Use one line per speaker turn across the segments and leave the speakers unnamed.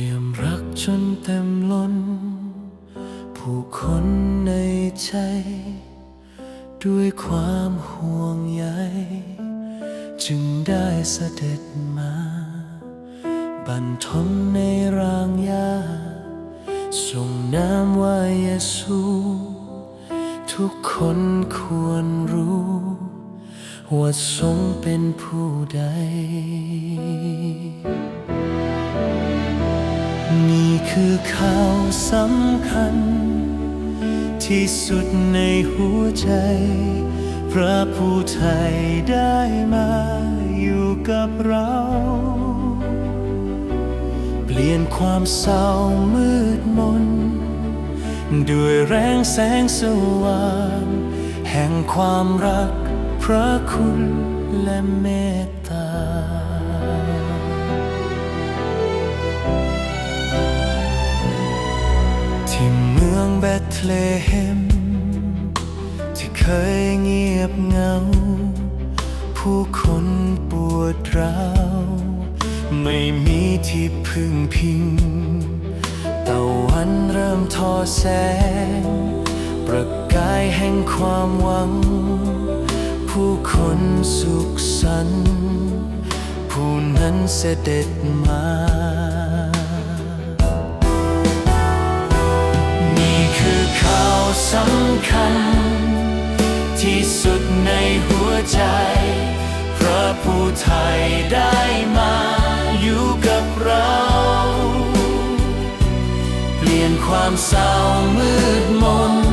ปี่ยมรักจนเต็มล้น ผู้คนในใจ ด้วยความห่วงใยจึงได้เสด็จมา บันทมในรางยาส่งน้ำว่าเยซู ทุกคนควรรู้ว่าทรงเป็นผู้ใด นี่คือข่าวสำคัญ ที่สุดในหัวใจ พระผู้ไทยได้มาอยู่กับเรา เปลี่ยนความเศร้ามืดมน ด้วยแรงแสงสว่าง แห่งความรักพระคุณและเมตตา องเลเฮมที่เคยเงียบเหงา ผู้คนปวดร้าว ไม่มีที่พึ่งพิงตะวันเริ่มทอแสง ประกายแห่งความหวัง ผู้คนสุขสันต์ผู้นั้นเสด็จมา สำคัญ ที่สุดในหัวใจ พระผู้ไทยได้มาอยู่กับเรา เปลี่ยนความเศร้ามืดมน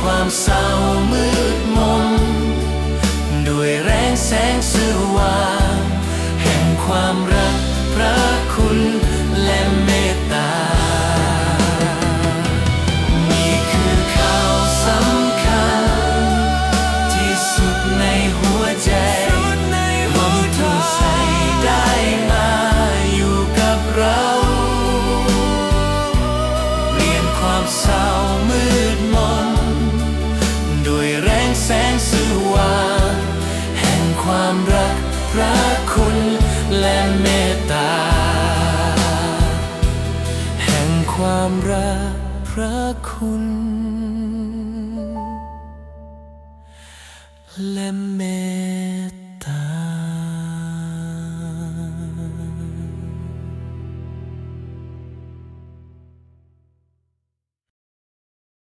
ความเศร้ามืดมน ด้วยแรงแสงสว่าง แห่งความรักพระคุณ ความรักพระคุณ